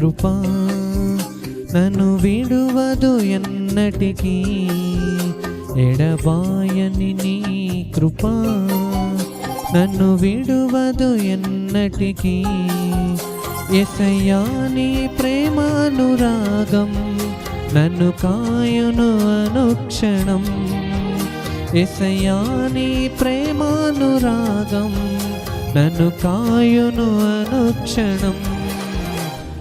ఎడబాయని కృపా నన్ను విడువదు ఎన్నటికీ. ఎడబాయని నీ కృపా నన్ను విడువదు ఎన్నటికీ. ఎసయ్యా ప్రేమానురాగం నన్ను కాయును అనుక్షణం. ఎసయాని ప్రేమానురాగం నన్ను కాయును అనుక్షణం.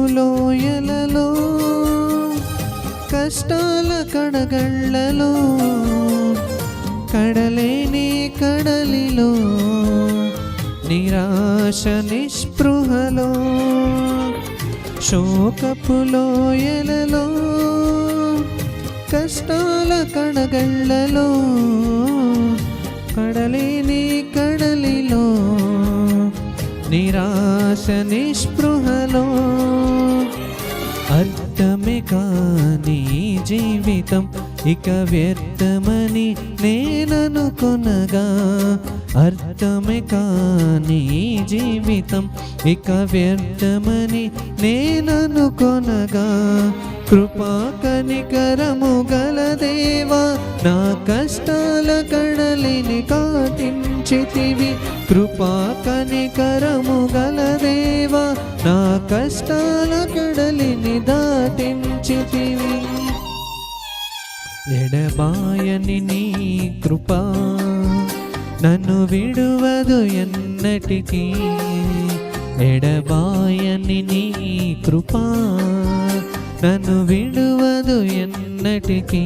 శోకపులోయలలో కష్టాల కడగళ్ళలో కడలేని కడలిలో నిరాశ నిస్పృహలో. శోకపులోయలలో కష్టాల కడగళ్ళలో కడలేని కడలిలో నిరాశ నిస్పృహ అర్థమే కానీ జీవితం ఇక వ్యర్థమని నేననుకొనగా అర్థమే కానీ జీవితం ఇక వ్యర్థమని నేననుకొనగా కృపా కనికరము గలదేవా నా కష్టాల కడలిని కాటించితివి. కృపా కనికరము గలదేవా నా కష్టాల కడలి దాటించితివి ఎడబాయని నీ కృపా నన్ను విడువదు ఎన్నటికీ. ఎడబాయని నీ కృపా నన్ను విడువదు ఎన్నటికీ.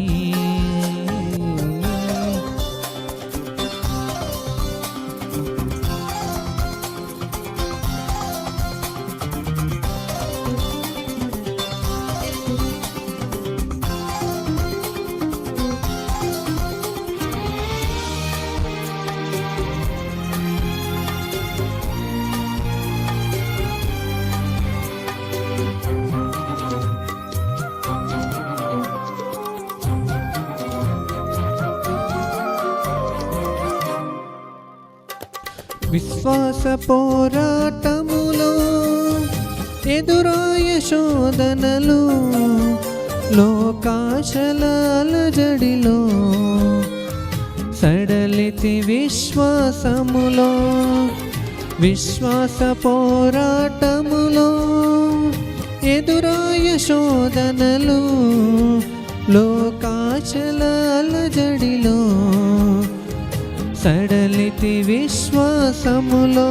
విశ్వాస పోరాటములో ఎదురాయ శోధనలు లోకాశలాల జడిలో సడలితి విశ్వాసములో విశ్వాస పోరాటములో ఎదురాయ శోధనలు లోకాచలాల జడిలో సడలితి విశ్వాసములో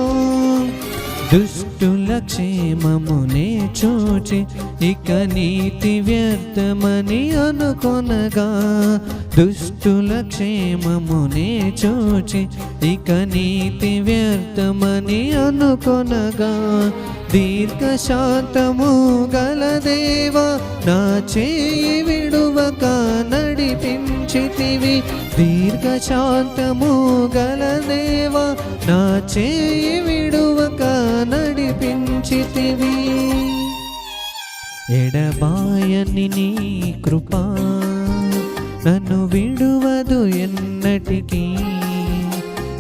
దుష్టుల క్షేమమునే చూచి ఇక నీతి వ్యర్థమని అనుకొనగా దుష్టుల క్షేమమునే చూచి ఇక నీతి వ్యర్థమని అనుకొనగా దీర్ఘశాంతము గల దేవా నా చేయి విడువక నడిపించితివి. దీర్ఘశాంతము గల దేవా నా చేయి విడువక నడిపించితివి. ఎడబాయని నీ కృపా నన్ను విడువదు ఎన్నటికీ.